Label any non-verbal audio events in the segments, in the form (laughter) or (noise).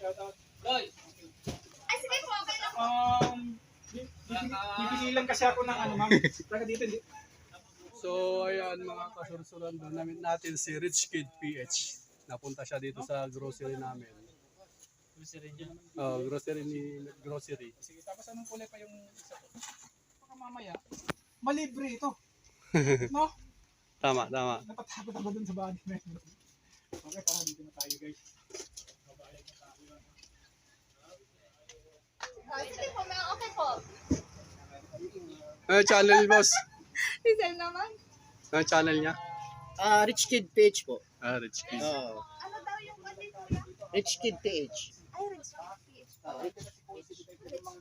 Shoutout. Doy! Ay, sige po, okay lang po. Um, bibililan kasi ako ng ano, ma'am. Dito. So, ayan mga kasursuran, doon namin natin si Rich Kid PH. Napunta siya dito sa grocery namin. Grocery niya? Oh, grocery ni grocery. Sige, tapos anong kulay pa yung isa ko? Baka mamaya, malibre ito. (laughs) No? tama, tama. Napatapot ako dun sa bahay. Okay, tara dito na tayo guys. Ano channel boss? (laughs) Rizal naman. Ano channel niya? Ah, Rich Kid PH po. Ah, Rich Kid. Oo. Ano daw yung kasi kuya? Rich Kid PH. Ay, Rich PH. Ah,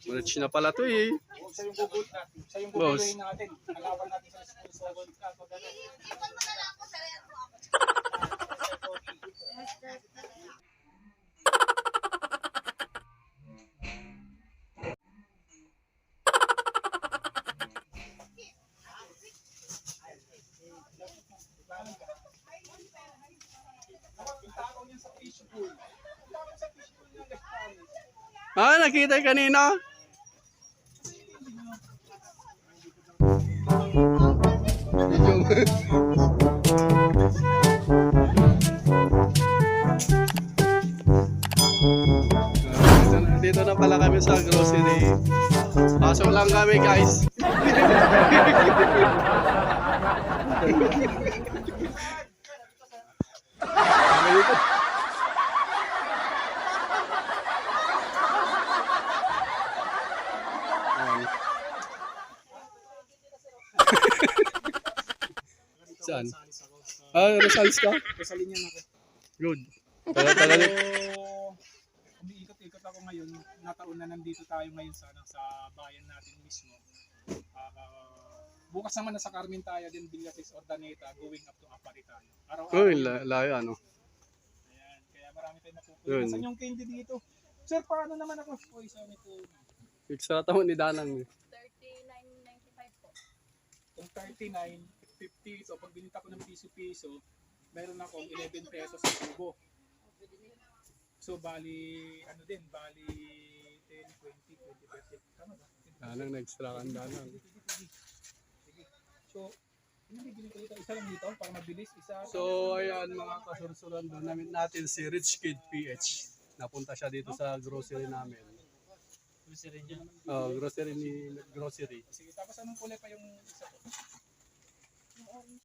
Rich na pala to eh. Siya yung gugul natin. Siya yung guguluhin natin. Alawan natin sa sponsor. Ano, Ipon mo na lang po sa (laughs) Ah, nakita na, dito na pala kami sa grocery. Pasok lang kami guys. (laughs) (laughs) Saan? Ah, Rosales ka? Na ako. Good. Taga, So, umiikot-ikot ako ngayon. Nataon na nandito tayo ngayon sa, ano, sa bayan natin mismo. Bukas naman nasa Carmen tayo din, Villates Ordaneta, going up to Apari tayo. Araw-araw. Uy, la- layo ano. Ayan, kaya marami tayong napupunta. Yun. Saan yung candy dito? Sir, paano naman ako? Uy, sorry po. Extra taon ni Danang. eh. 39.95 po. Kung 39, 50, so pag binita ko ng piso-piso, meron akong 11 pesos sa tubo. So, bali, ano din, bali 10, 20, 25, tama ba? Danang na-extra kan Danang. So, hindi bili ko dito. Isa lang dito para mabilis. Isa. So, ayan mga kasursuran doon namin natin si Rich Kid PH. Napunta siya dito sa grocery namin. grocery niya. Oh, grocery ni grocery. Sige, tapos anong kulay pa yung isa ko?